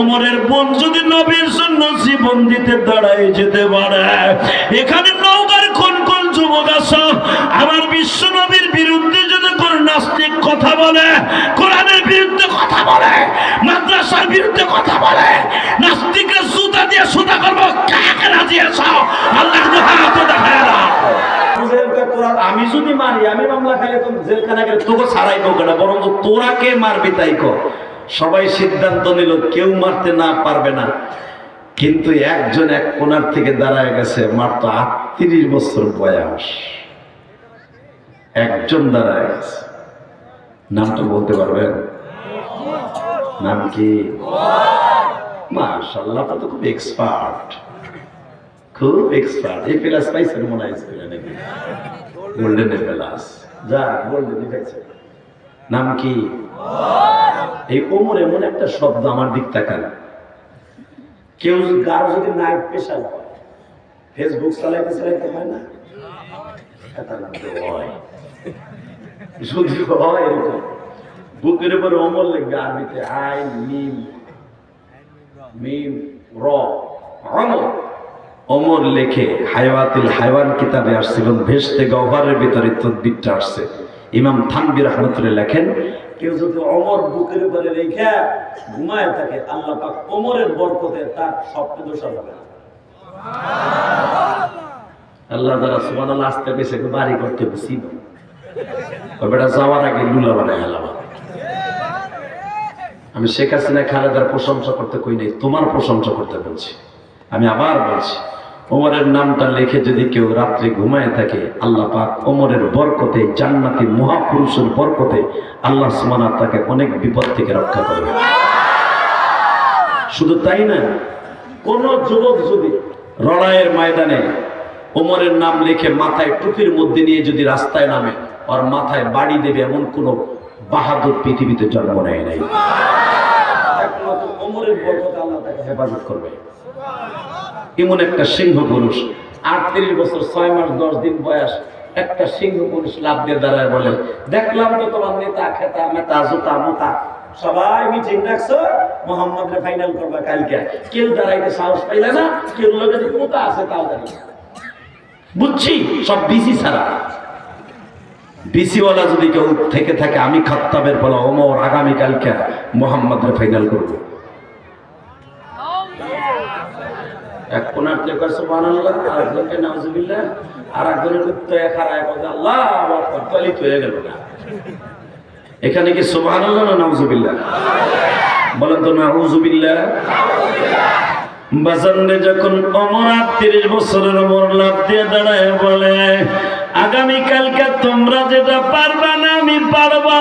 ওমরের বোন যদি নবীর জন্য জীবন দিতে দাঁড়ায় যেতে পারে, এখানে নৌকার কোন কোন যুবক আছো? আমার বিশ্ব নবীর বিরুদ্ধে যদি কোন নাস্তিক কথা বলে, কোরআনের বিরুদ্ধে কথা বলে, মাদ্রাসার বিরুদ্ধে কথা বলে, নাস্তিকের সুতা দিয়ে সুতা করব, কাকে রাজি আছো আল্লাহ হাতে দেখায় না আমি যদি মারি, আমি মামলা খাইলে তো জেলখানা গেলে তোকে ছাড়াইবো না বরং তোরা কে মারবি তাই কর। সবাই সিদ্ধান্ত নিল, কেউ মারতে না পারবে না। কিন্তু একজন এক কোনার থেকে দাঁড়ায় গেছে, মাত্র আটত্রিশ বছর বয়স। একজন দাঁড়ায় গেছে। নামটা বলতে পারবেন? নাম কি? মাশাল্লাহ তো খুব এক্সপার্ট খুব এক্সপার্ট এই প্লাস পাইছেন মনে হয় স্কুলে নাকি? গোল্ডেন প্লাস যা গোল্ডেন নাম কি? এই ওমর এমন একটা শব্দ আমার দিক তাকান কেউ কারও যদি নাইট পেশাল ফেসবুক চালাইতে চালাইতে হয় না? হয়। এরকম। বুকের উপরে আরবিতে আই মিম মিম, র অমর অমর লেখে, হায়াতিল হাইওয়ান কিতাবে আসছে এবং ভেস্তে গহ্বরের ভিতরে তদ্বিরটা আসছে। ইমাম থানবির রহমতুল্লাহ লেখেন কেউ যদি অমর বুকের উপরে রেখে ঘুমায় থাকে, আল্লাহ পাক অমরের বরকতে তার স্বপ্ন দোষা যাবে। আল্লাহ দ্বারা সুবান আল্লাহ আসতে পেছে বাড়ি করতে বেশি বেটা, যাওয়ার আগে লুলা বানায় হেলাম আমি শেখ হাসিনা খালেদার প্রশংসা করতে কই নাই, তোমার প্রশংসা করতে বলছি। আমি আবার বলছি ওমরের নামটা লিখে যদি কেউ রাত্রে ঘুমায় থাকে, আল্লাহ পাক ওমরের বরকতে, জান্নাতি মহাপুরুষের বরকতে আল্লাহ সুমানা তাকে অনেক বিপদ থেকে রক্ষা করবে শুধু তাই না, কোন যুবক যদি রড়াইয়ের ময়দানে ওমরের নাম লিখে মাথায় টুপির মধ্যে নিয়ে যদি রাস্তায় নামে আর মাথায় বাড়ি দেবে এমন কোন বাহাদুর পৃথিবীতে জন্ম নেয় নাই। একমাত্র ওমরের বরকতে আল্লাহ তাকে হেফাজত করবে। এমন একটা সিংহ পুরুষ। আটত্রিশ বছর, ছয় মাস, দশ দিন বয়স, একটা সিংহ পুরুষ লাভ দিয়ে দাঁড়ায় বলে, দেখলাম তো তোমার নেতা, খেতা, মেতা, জুতা মোতা সবাই মিটিং ডাকছো মোহাম্মদ ফাইনাল করবা কালকে। কেউ দাঁড়াইতে সাহস পাইলে না, কেউ লোকে মোতা আছে তাও দাঁড়িয়ে বুঝছি, সব বিসি ছাড়া। বিসিওয়ালা যদি কেউ থেকে থাকে, আমি খাত্তাবের বলা, ওমর, আগামীকালকে মোহাম্মদের ফাইনাল করব। এক কোনার থেকে কয় সুবহানাল্লাহ আর একজনকে নাউজুবিল্লাহ আর একজনের উত্তর খারায় বলে, আল্লাহ আকবার তলিত হয়ে গেল না। এখানে কি সুবহানাল্লাহ না নাউজুবিল্লাহ? বলেন তো নাউজুবিল্লাহ। বাজারে যখন অমর আটত্রিশ বছরের অমর লাভ দিয়ে দাঁড়ায় বলে আগামীকালকে তোমরা যেটা পারবা না, আমি পারবা।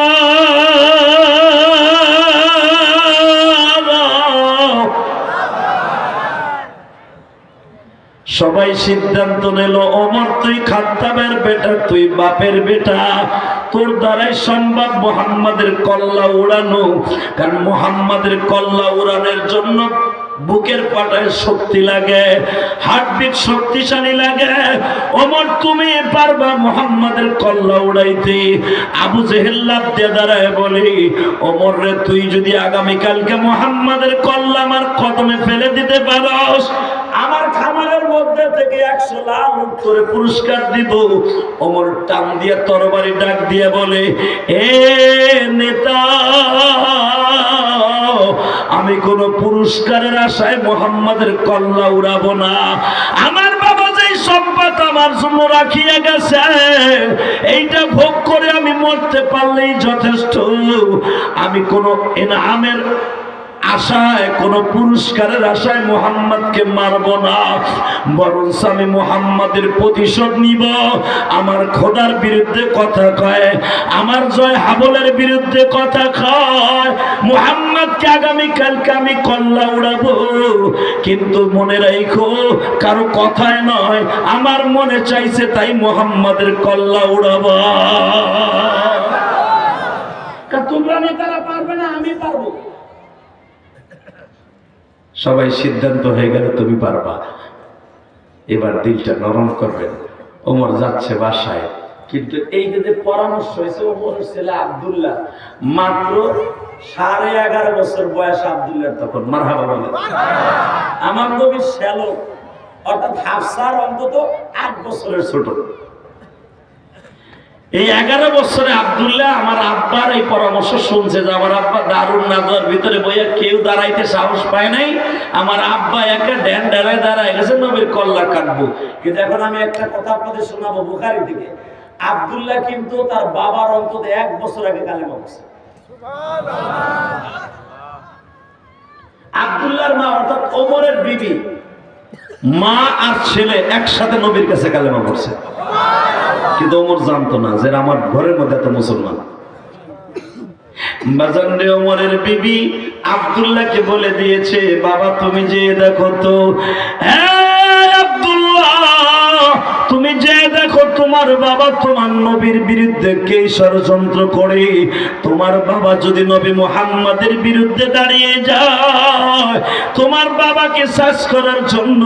সবাই সিদ্ধান্ত নিল, অমর, তুই খাত্তাবের বেটা, তুই বাপের বেটা। তোর দ্বারাই সম্ভব মোহাম্মদের কল্লা উড়ানো। কারণ মোহাম্মদের কল্লা উড়ানোর জন্য বুকের পাটায় শক্তি লাগে, হার্টবিট শক্তিশালী লাগে। ওমর তুমি পারবা মোহাম্মদের কল্লা উড়াইতে। আবু জেহেল্লাভ দিয়ে দাঁড়ায় বলি ওমর রে, তুই যদি আগামীকালকে মোহাম্মদের কল্লা আমার কদমে ফেলে দিতে পারস, আমার খামারের আমি কোন পুরস্কারের আশায় মোহাম্মদের কল্লা উড়াবো না। আমার বাবা যেই সম্পদ আমার জন্য রাখিয়া গেছে, এইটা ভোগ করে আমি মরতে পারলেই যথেষ্ট। আমি কোনো এনামের আশায়, কোন পুরস্কারের আশায় মোহাম্মদকে মারব না। বরঞ্চ আমি মোহাম্মদের প্রতিশোধ নিব। আমার খোদার বিরুদ্ধে কথা কয়, আমার জয় হাবলের বিরুদ্ধে কথা কয়। মোহাম্মদকে আগামীকালকে আমি কল্লা উড়াবো। কিন্তু মনে রাখো কারও কথায় নয়, আমার মনে চাইছে তাই মোহাম্মদের কল্লা উড়াবো। তোমরা নেতারা পারবে না, আমি পারব। সবাই সিদ্ধান্ত হয়ে গেল, তুমি পারবা। এবার দিলটা নরম করবেন। ওমর যাচ্ছে বাসায়। কিন্তু এই যে পরামর্শ হয়েছে ওমর ছেলে আবদুল্লাহ, মাত্র সাড়ে এগারো বছর বয়স আবদুল্লাহ তখন মারহাবা বলে। আমার নবীর শ্যালক, অর্থাৎ হাফসার অন্তত আট বছরের ছোট। এই এগারো বছরে আব্দুল্লাহ আমার আব্বার এই পরামর্শ শুনছে যে আমার আব্বা দারুণ নাদার ভিতরে বইয়া কেউ দাঁড়াইতে সাহস পায় নাই। আমার আব্বা একা ড্যান দাঁড়ায় দাঁড়ায় গেছে নবীর কল্লা কাটবো। কিন্তু এখন আমি একটা কথা আপনাদের শোনাবো বুখারি থেকে আব্দুল্লাহ কিন্তু তার বাবার অন্তত এক বছর আগে কালেমা বসে আব্দুল্লাহর মা অর্থাৎ ওমরের বিবি। মা আর ছেলে একসাথে নবীর কাছে কালেমা পড়ছে। কিন্তু ওমর জানতো না যে আমার ঘরের মধ্যে এত মুসলমান। বাজানরে বিবি আব্দুল্লাহকে বলে দিয়েছে, বাবা, তুমি যে দেখো তো। হ্যাঁ তোমার বাবা তোমার নবীর বিরুদ্ধে কে ষড়যন্ত্র করে? তোমার বাবা যদি নবী মোহাম্মদের বিরুদ্ধে দাঁড়িয়ে যায়, তোমার বাবাকে সাজ করার জন্য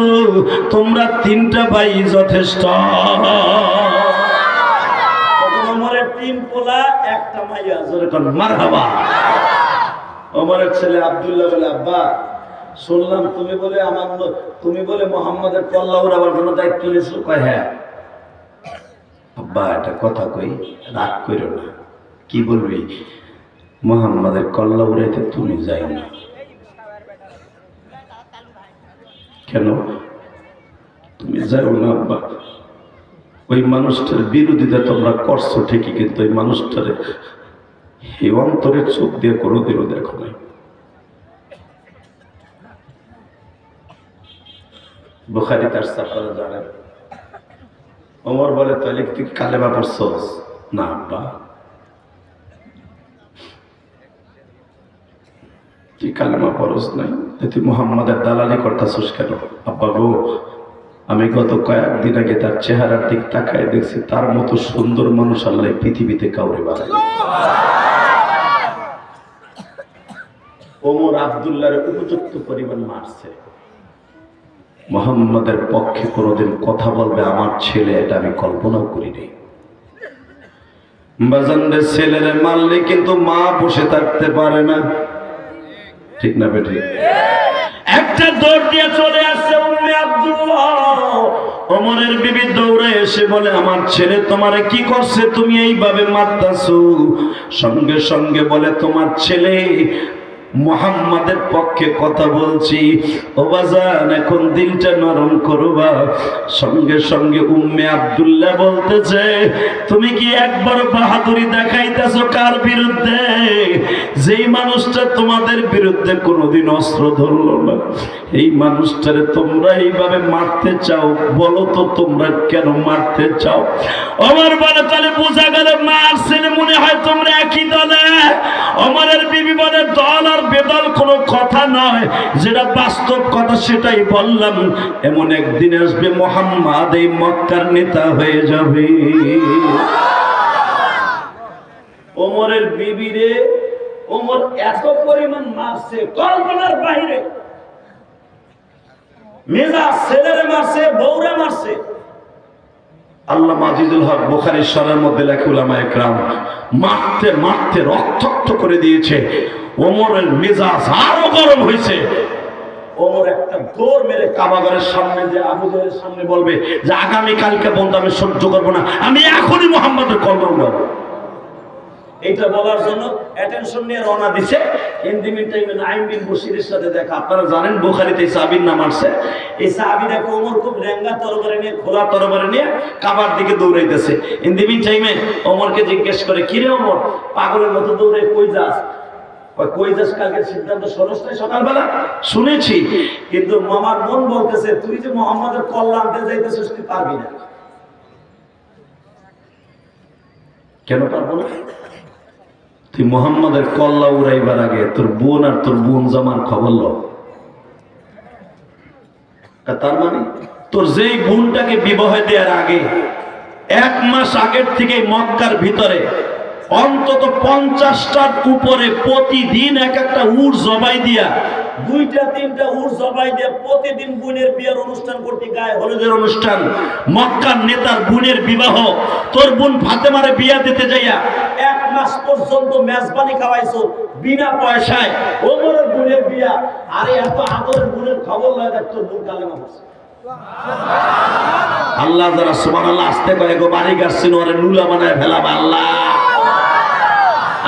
তোমরা তিনটা ভাই যথেষ্ট। একটা শুনলাম তুমি বলে আমার তুমি বলে মোহাম্মদের কল্লা উড়াবার জন্য দায়িত্ব নিয়েছো? কয় হ্যাঁ। আব্বা, একটা কথা কই, রাগ করো না। কি বলবি? মোহাম্মদের কল্লা উড়াইতে তুমি যাই না। কেন? তুমি যাও না, আব্বা। ওই মানুষটার বিরোধিতা তোমরা করছ ঠিকই, কিন্তু ওই মানুষটার এই অন্তরের চোখ দিয়ে কোনোদিনও দেখো নাই। বুখারি তার সাফারা জানেন। ওমর বলে তাহলে তুই কালেমা পড়ছস? না আব্বা। তুই কালেমা পড়স নাই? তুই মোহাম্মদের দালালি করতেছিস কেন? আব্বা গো আমি গত কয়েকদিন আগে তার চেহারার দিক তাকায় দেখছি তার মতো সুন্দর মানুষ আল্লাহ পৃথিবীতে কাউরে বানায় ওমর আবদুল্লাহর উপযুক্ত পরিমাণ মারছে। মোহাম্মদের পক্ষে কোনোদিন কথা বলবে আমার ছেলে, এটা আমি কল্পনাও করিনি। বাজানরে ছেলেরে মারলে কিন্তু মা বসে থাকতে পারে না। ঠিক না বেটি একটা দৌড় দিয়ে চলে আসছে উম্মে আব্দুল্লাহ। ওমরের বিবি দৌড়ে এসে বলে, আমার ছেলে তোমারে কি করছে? তুমি এইভাবে মারতাছো। সঙ্গে সঙ্গে বলে, তোমার ছেলে মোহাম্মদের পক্ষে কথা বলছি। ও বাজান, এখন দিলটা নরম করবা। সঙ্গে সঙ্গে উম্মে আব্দুল্লাহ বলতেছে, তুমি কি একবার বাহাদুরি দেখাইতেছো কার বিরুদ্ধে? যেই মানুষটা তোমাদের বিরুদ্ধে কোনোদিন অস্ত্র ধরলো না। এই মানুষটারে তোমরা এইভাবে মারতে চাও, বলো তো তোমরা কেন মারতে চাও? আমার বলে, তাহলে বোঝা গেল মারছেন মনে হয় তোমরা একই দলে। অমরের বিবি বলে, দল আর বেদল কোনো কথা নয়, যেটা বাস্তব কথা সেটাই বললাম। এমন একদিন আসবে মোহাম্মদ, এই মক্কার নেতা হয়ে যাবে। ওমরের বিবিরে ওমর এত পরিমাণ মারছে, কল্পনার বাইরে মেজা ছেলেরে মারছে, বউরে মারছে। আল্লাহ মাজিদুল হক বুখারীর সরের মধ্যে লেখে উলামা একরাম মারতে মারতে রক্তাক্ত করে দিয়েছে। ওমরের মেজাজ আরও গরম হয়েছে। ওমর একটা দৌড় মেরে কাবাগরের সামনে যে আবু সামনে বলবে যে আগামী কালকে বন্ধু, আমি সহ্য করব না। আমি এখনই মোহাম্মদের কলম উঠাবো এইটা বলার জন্য অ্যাটেনশন নিয়ে রওনা দিছে। ইন দি মিন টাইমে নাইম বিন বশিরের সাথে দেখা। আপনারা জানেন, বুখারিতে সাহাবীর নাম আসছে। এই সাহাবীটাকে ওমর খুব রেঙ্গা তরবারি নিয়ে, খোলা তরবারে নিয়ে কাবার দিকে দৌড়াইতেছে। ইন্দিমিন টাইমে ওমরকে জিজ্ঞেস করে, কিরে ওমর, পাগলের মতো দৌড়ে কই যাস? তুই মোহাম্মদের কল্লা উড়াইবার আগে তোর বোন আর তোর বোন জামার খবর ল। তার মানে? তোর যেই বোনটাকে বিবাহ দেওয়ার আগে, এক মাস আগের থেকে মক্কার ভিতরে অন্তত পঞ্চাশটার উপরে প্রতিদিন এক একটা উট জবাই দিয়া। দুইটা তিনটা উট জবাই দিয়া প্রতিদিন বোনের বিয়ের অনুষ্ঠান করতে গায়ে হলুদের অনুষ্ঠান। মক্কার নেতার বোনের বিবাহ। তোর বোন ফাতেমারে বিয়া দিতে যাইয়া এক মাস পর্যন্ত মেজবানি খাওয়াইছো বিনা পয়সায়। ওমরের বোনের বিয়া। আরে এত আদরের বোনের খবর লয় দেখ তোর বোন কালেমা আল্লাহ যারা সুমান আল্লাহ আসতে কয়ে গো বাড়ি ওরে নুলা বানায় ফেলাবা আল্লাহ।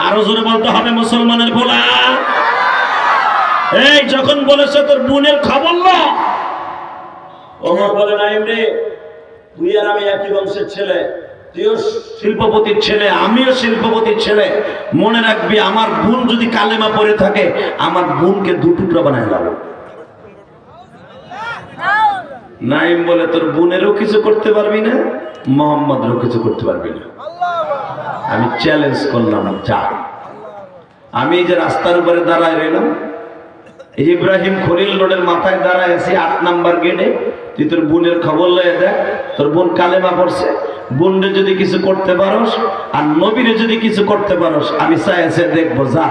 আরও জোরে বলতে হবে মুসলমানের বলা এই, যখন বলেছে তোর বোনের খবর ল। ওমর বলে, নাইম রে, তুই আর আমি একই বংশের ছেলে। তুইও শিল্পপতির ছেলে, আমিও শিল্পপতির ছেলে। মনে রাখবি, আমার বোন যদি কালেমা পড়ে থাকে, আমার বোনকে দু টুকরা বানায় লাভ নাইম বলে, তোর বোনেরও কিছু করতে পারবি না, মোহাম্মদেরও কিছু করতে পারবি না। আমি চ্যালেঞ্জ করলাম, যা। আমি এই যে রাস্তার উপরে দাঁড়ায় রইলাম, ইব্রাহিম খলিল রোডের মাথায় দাঁড়ায় আছি আট নাম্বার গেটে তুই তোর বোনের খবর লয়ে দেখ, তোর বোন কালেমা পড়ছে। বোনরে যদি কিছু করতে পারোস আর নবীরে যদি কিছু করতে পারোস, আমি চাই আছে দেখব, যা।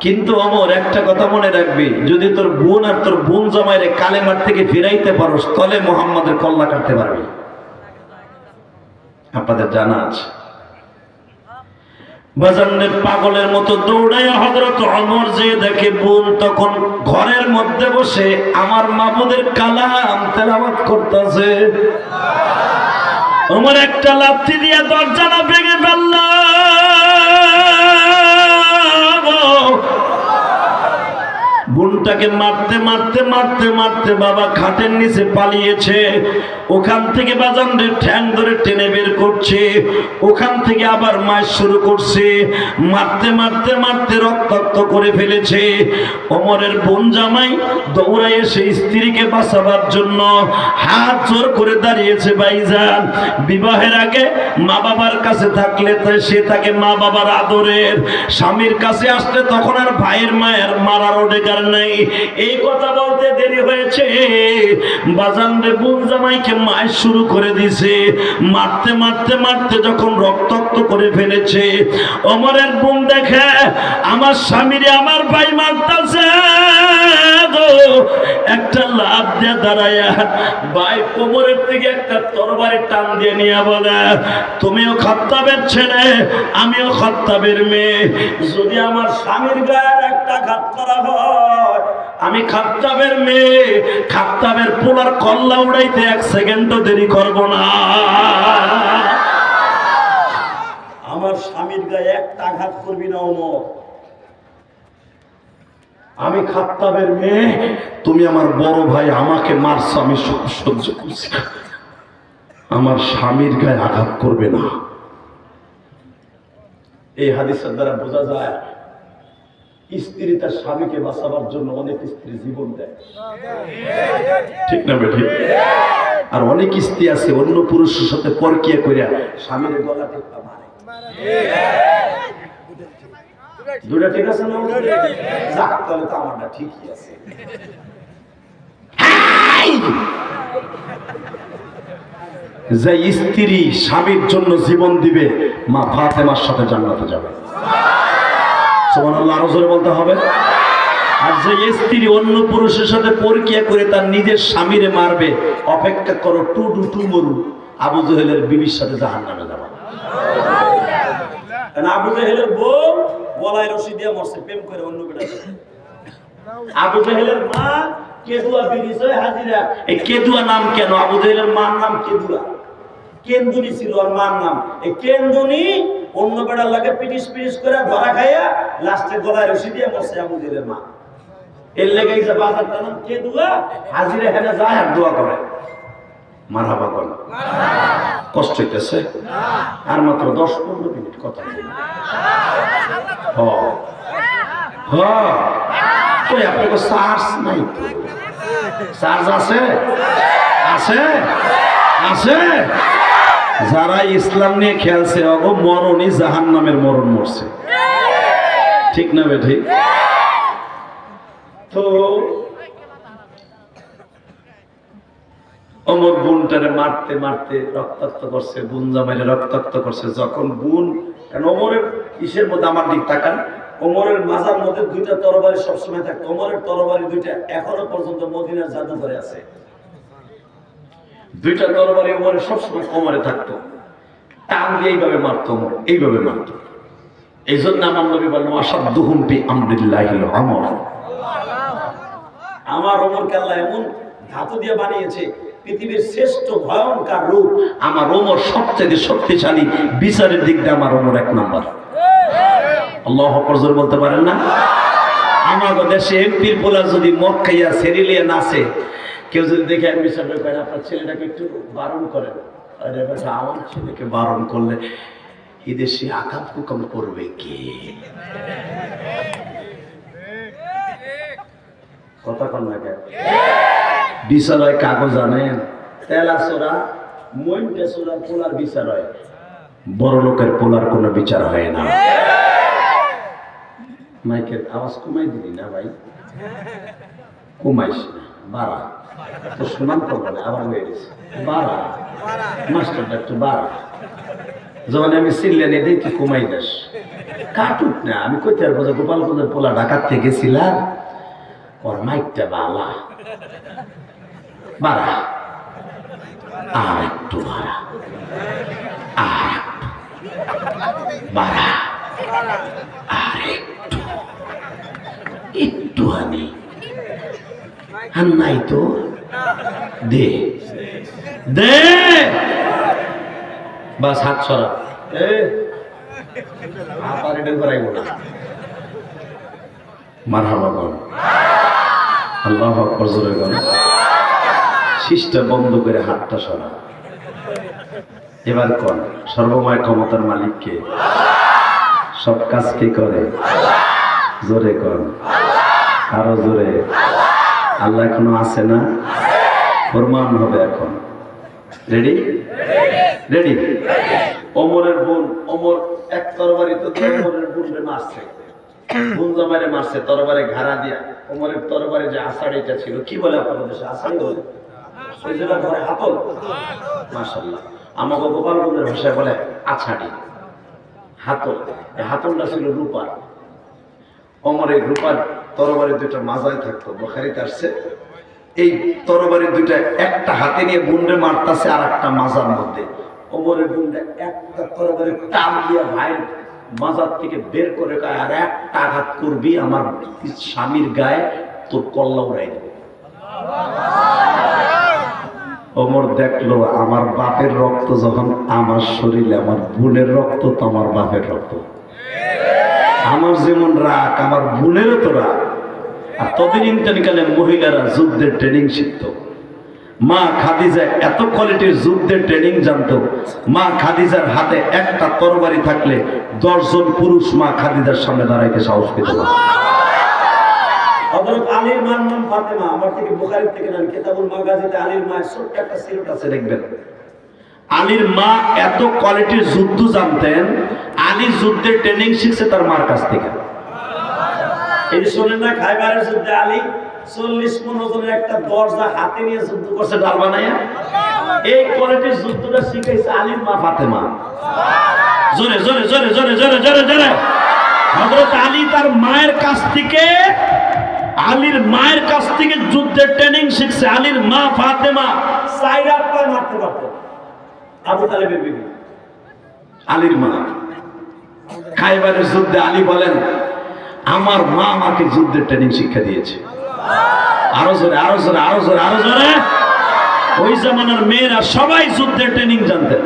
কিন্তু অমর, একটা কথা মনে রাখবি, যদি তোর বোন আর তোর বোন জামাইরে কালেমার থেকে ফিরাইতে পারোস, তলে মোহাম্মদের কল্লা কাটতে পারবি। আপনাদের জানা আছে। বাজানের পাগলের মতো দৌড়াইয়া হজরত অমর যে দেখে, বোন তখন ঘরের মধ্যে বসে আমার মামুদের কালাম তেলাওয়াত করতেছে। আমার একটা লাথি দিয়ে দরজাটা ভেঙে বোনটাকে মারতে মারতে মারতে মারতে বাবা খাটের নিচে পালিয়েছে। ওখান থেকে বাজানদের ঠ্যাং ধরে টেনে বের করছে। ওখান থেকে আবার মাছ শুরু করছে। মারতে মারতে মারতে রক্তাক্ত করে ফেলেছে। অমরের বোন জামাই দৌড়ায় এসে স্ত্রীকে বাঁচাবার জন্য হাত জোর করে দাঁড়িয়েছে ভাইজান। বিবাহের আগে মা বাবার কাছে থাকলে সে তাকে মা বাবার আদরের। স্বামীর কাছে আসলে তখন আর ভাইয়ের মায়ের মারার অধিকার নাই। এই কথা বলতে দেরি হয়েছে বাজান রে বোন জামাইকে মায় শুরু করে দিছে মারতে মারতে মারতে যখন রক্তাক্ত করে ফেলেছে, অমরের বোন দেখে, আমার স্বামীরে আমার ভাই মারতাছে। একটা লাভ দিয়ে দাঁড়ায়া ভাই কোমরের থেকে একটা তরবারের টান দিয়ে নিয়ে বলে, তুমিও খত্তাবের ছেলে, আমিও খত্তাবের মেয়ে। যদি আমার স্বামীর গায়ের একটা ঘাত করা হয়, আমি খাত্তাবের মেয়ে। খাত্তাবের পোলার কল্লা উড়াইতে এক সেকেন্ডও দেরি করব না। আমার স্বামীর গায়ে একটা আঘাত করবি না, ওমর। আমি খাত্তাবের মেয়ে, তুমি আমার বড় ভাই আমাকে মারছো, আমি সহ্য করছি আমার স্বামীর গায়ে আঘাত করবে না। এই হাদিসের দ্বারা বোঝা যায়, স্ত্রী তার স্বামীকে বাঁচাবার জন্য অনেক স্ত্রী জীবন দেয়। ঠিক না বেঠি? আর অনেক স্ত্রী আছে, অন্য পুরুষের সাথে পরকিয়া করিয়া স্বামীর গলা টেপা মারে। দুটা ঠিক আছে না? যাক তাহলে তো আমারটা ঠিকই আছে। যে স্ত্রী স্বামীর জন্য জীবন দিবে মা ফাতেমার সাথে জান্নাতে যাবে। সুবহানাল্লাহ আরও জোরে বলতে হবে। আর যে স্ত্রী অন্য পুরুষের সাথে পরকিয়া করে তার নিজের স্বামীরে মারবে অপেক্ষা করো টু ডু টু মরু। আবু জহেলের বিবির সাথে জাহান নামে যাবা আবু জহেলের বউ? গলায় রশি দিয়ে মরছে, প্রেম করে অন্য বেটা আবু জহেলের মা কেদুয়া হয়ে হাজিরা। এই কেদুয়া নাম কেন? আবু জহেলের মার নাম কেদুয়া। কেন্দুনি ছিল আর মার নাম। এই কেন্দুনি অন্য বেড়ার লাগে পিটিস পিটিস করে ধরা খাইয়া লাস্টে গলায় রশি দিয়ে মরছে আবু জহেলের মা। এর লেগে নাম কেদুয়া, হাজিরা হেনে যায় আর দোয়া করে। মারহাবা করে কষ্ট হইতেছে? আর মাত্র দশ পনেরো মিনিট কথা চার্জ নাই চার্জ আছে? আছে? আছে? যারা ইসলাম নিয়ে খেলছে, অগ মরণই জাহান নামের মরণ মরছে। ঠিক না বেঠি? তো অমর বোনটারে মারতে মারতে রক্তাক্ত করছে বোন জামাইরে রক্তাক্ত করছে। যখন বোন অমরের কিসের মধ্যে আমার দিক তাকান? ওমরের মাজার মধ্যে দুইটা তরবারি সবসময় থাকতো। ওমরের তরবারি দুইটা এখনও পর্যন্ত মদিনার জাদুঘরে আছে। দুইটা তরবারি ওমরের সবসময় কোমরে থাকতো। টান দিয়ে এইভাবে মারতো ওমর এইভাবে মারতো। এই জন্য আমার নবী বললাম আসাদুহুম বি আমরিল্লাহিল আমর আমার ওমরকে আল্লাহ এমন ধাতু দিয়ে বানিয়েছে পৃথিবীর শ্রেষ্ঠ ভয়ঙ্কর রূপ, আমার ওমর সবচেয়ে শক্তিশালী, বিচারের দিক দিয়ে আমার ওমর এক নম্বর। আল্লাহ ফজর বলতে পারেন না? আমাদের দেশে এমপির পোলা যদি মদ খাইয়া সেরিলিয়া নাচে, কেউ যদি দেখে বিচার করে আপনার ছেলেটাকে একটু বারণ করেন। আরে বেটা, আমার ছেলেকে বারণ করলে এই দেশে আকাম কুকাম করবে কে? কথা কন না বিচার হয় কাগজ আনেন তেলা চোরা মইনটা চোরা পোলার বিচার হয়। বড় লোকের পোলার কোনো বিচার হয় না। মাইকের আওয়াজ কমাই দিলি না ভাই? কমাইস না, বাড়া। তো শোনাম তো বলে আবার হয়ে গেছে। বাড়া। মাস্টারটা একটু বাড়া। যখন আমি সিল্লানি দিই তুই কমাই দাস। কাটুক না, আমি কইতে পারব যে গোপালগঞ্জের পোলা ঢাকার থেকে গেছিলাম, ওর মাইকটা বালা। বাড়া। আর একটু বাড়া। আর বাড়া। আর একটু একটু হানি আর নাই তো। দে। দে। বাস হাত সরা। আর এটা করাইব না। মারহাবা বল আল্লাহ আকবর জোরে বল শিষ্টা বন্ধ করে হাতটা সরা। এবার কর, সর্বময় ক্ষমতার মালিককে সব কাজ কে করে? জোরে কর। আরও জোরে। আল্লাহ এখনও আছে না? প্রমাণ হবে এখন। রেডি রেডি অমরের বোন, অমর এক তরবারি তো ওমরের বোনরে মারছে। বোন জামাইরে মারছে, তরবারে ঘাড়া দিয়া। অমরের তরবারে যে আষাঢ়িটা ছিল, কি বলে আপনাদের বলে। ওই হাতল। মাশাল্লাহ আমাকে গোপালগঞ্জের ভাষায় বলে, আছাড়ি। হাতল। হাতলটা ছিল রূপার। অমর এই রূপার তরবারি দুইটা মাজায় থাকতো, বখারিতে আসছে। এই তরবারি দুইটা একটা হাতে নিয়ে বুন্ডে মারতাছে আর একটা মাজার মধ্যে। অমরের বুন্ডে একটা তরবারি টান দিয়ে ভাইয়ের মাজার থেকে বের করে আর একটা আঘাত করবি আমার স্বামীর গায়ে, তোর কল্লা উড়াই দেবে। অমর দেখল, আমার বাপের রক্ত যখন আমার শরীরে, আমার বোনের রক্ত, তো আমার বাপের রক্ত। আমার যেমন রাগ, আমার বোনেরও তো রাগ। আর তদিনকালে মহিলারা যুদ্ধের ট্রেনিং শিখত। মা খাদিজা এত কোয়ালিটির যুদ্ধের ট্রেনিং জানতো। মা খাদিজার হাতে একটা তরবারি থাকলে দশজন পুরুষ মা খাদিজার সামনে দাঁড়াইতে সাহস পেত না। হযরত আলীর মার নাম ফাতেমা। আমার থেকে বুখারী থেকে নেন কিতাবুল মাগাজিতে আলীর মায়ের ছোট্ট একটা সিরত আছে, দেখবেন। আলীর মা এত কোয়ালিটির যুদ্ধ জানতেন, আলী যুদ্ধের ট্রেনিং শিখছে তার মার কাছ থেকে। এই শোনেন না, খাইবারের যুদ্ধে আলী চল্লিশ পনেরো জনের একটা দরজা হাতে নিয়ে যুদ্ধ করছে, ডাল বানাইয়া। এই কোয়ালিটির যুদ্ধটা শিখাইছে আলীর মা ফাতেমা। জোরে জোরে জোরে জোরে জোরে জোরে জোরে। হযরত আলী তার মায়ের কাছ থেকে আলীর মায়ের কাছ থেকে যুদ্ধের ট্রেনিং শিখছে। আলীর মা ফাতেমা, সাইরা পায় মারতে পারত। আবু তালেবের বিবি। আলীর মা। খাইবারের যুদ্ধে আলী বলেন, আমার মা আমাকে যুদ্ধের ট্রেনিং শিক্ষা দিয়েছে। আরও জোরে আরও জোরে আরও জোরে আরও জোরে। ওই জামানার মেয়েরা সবাই যুদ্ধের ট্রেনিং জানতেন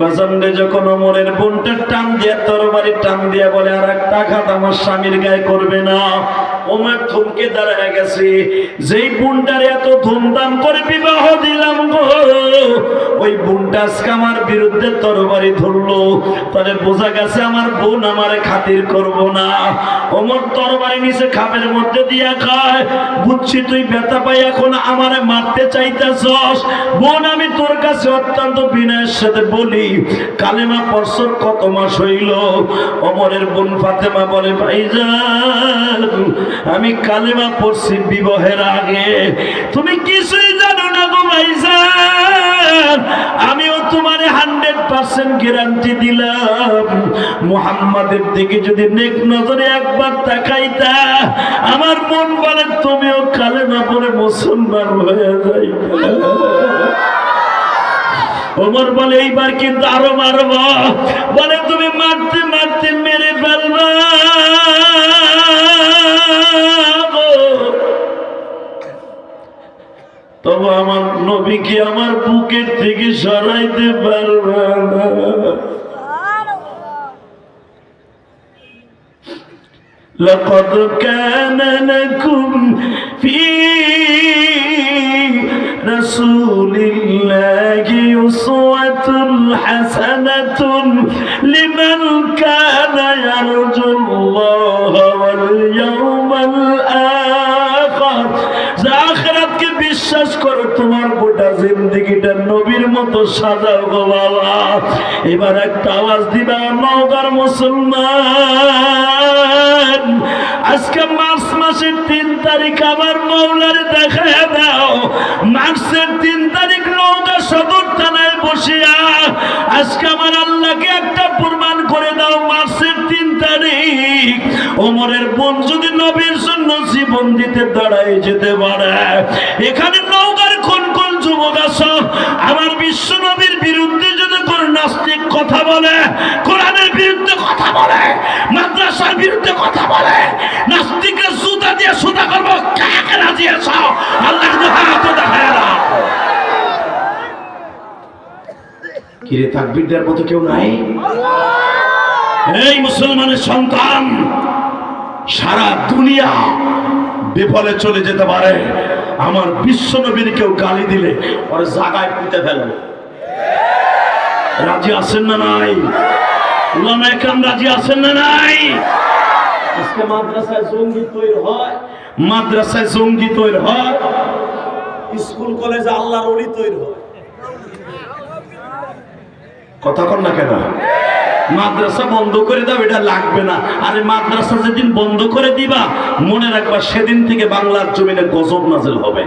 বাজানরে যখন অমরের বোনটা টান দিয়ে তরবারি টান দিয়ে বলে, আর একটা আঘাত আমার স্বামীর গায়ে করবে না। ওমর থমকে দাঁড়ায় গেছে। যেই বোনটার এত ধুমধাম করে বিবাহ দিলাম গো, ওই বোনটা আজকে আমার বিরুদ্ধে তরবারি ধরলো। তাহলে বোঝা গেছে আমার বোন আমার খাতির করব না। ওমর তরবারি নিচে খাপের মধ্যে দিয়া খায়। বুঝছি তুই ব্যথা পাই, এখন আমারে মারতে চাইতেছস। বোন, আমি তোর কাছে অত্যন্ত বিনয়ের সাথে বলি, কালেমা পরশর কত মাস হইল? অমরের বোন ফাতেমা বলে, ভাইজান আমি কালেমা পড়ছি বিবাহের আগে। তুমি কিছুই জানো না গো ভাইজান। আমিও তোমার হান্ড্রেড পার্সেন্ট গ্যারান্টি দিলাম। মুহাম্মাদের দিকে যদি নেক নজরে একবার তাকাইতা, আমার মন বলে তুমিও কালেমা পরে মুসলমান হয়ে যাইবে। ওমর বলে, এইবার কিন্তু আরও মারব। বলে আমার নবীকে আমার বুকের থেকে সরাইতে পারবে না لقد كان لكم في رسول الله أسوة حسنة لمن كان يرجو الله واليوم তোমার গোটা জিন্দগিটা নবীর মতো সাজাও গো বাবা। এবার একটা আওয়াজ দিবা, নওগার মুসলমান। আজকে মার্চ মাসের তিন তারিখ, আমার মৌলার দেখা দাও। মার্চের তিন তারিখ নওগা সদর থানায় বসিয়া আজকে আমার আল্লাহকে একটা প্রমাণ করে দাও, মার্চের তিন তারিখ। ওমরের বোন যদি নবীর জন্য জীবন দিতে দাঁড়ায় যেতে পারে, এখানে কোন যুবক আছো আমার বিশ্ব নবীর বিরুদ্ধে যদি কোন নাস্তিক কথা বলে কোরআনের বিরুদ্ধে কথা বলে মাদ্রাসার বিরুদ্ধে কথা বলে নাস্তিকের সুতা দিয়ে সুতা করব কাকে রাজি আছো? আল্লাহ হাত দেখায় না। কিরে তাকবীর দেওয়ার মতো কেউ নাই? এই মুসলমানের সন্তান সারা দুনিয়া বিফলে চলে যেতে পারে। আমার বিশ্ব নবীর কেউ গালি দিলে ওর জায়গায় পুঁতে ফেলবে। রাজি আছেন না নাই? উলামা একরাম রাজি আছেন না নাই? আজকে মাদ্রাসায় জঙ্গি তৈরি হয়। মাদ্রাসায় জঙ্গি তৈরি হয়। স্কুল, কলেজে আল্লাহর অলি তৈরি হয়। কথা কর না কেন? মাদ্রাসা বন্ধ করে দাও, এটা লাগবে না। আরে মাদ্রাসা যেদিন বন্ধ করে দিবা, মনে রাখবা সেদিন থেকে বাংলার জমিনে গজব নাজেল হবে।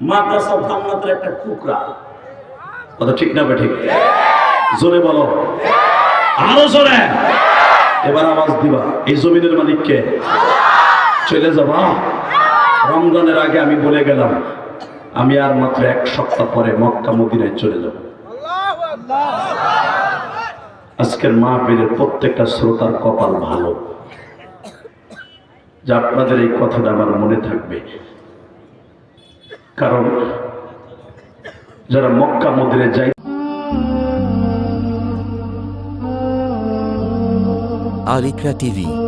মাদ্রাসা জান্নাতের একটা টুকরা। কথা ঠিক না ঠিক জোরে বলো। আরও জোরে। এবার আওয়াজ দিবা, এই জমিনের মালিককে চলে যাবা। রমজানের আগে আমি বলে গেলাম, আমি আর মাত্র এক সপ্তাহ পরে মক্কা মদিনায় চলে যাব। আজকের মা পেলের প্রত্যেকটা শ্রোতার কপাল ভালো। যে আপনাদের এই কথাটা আমার মনে থাকবে। কারণ যারা মক্কা মদিনে যাই Arikra TV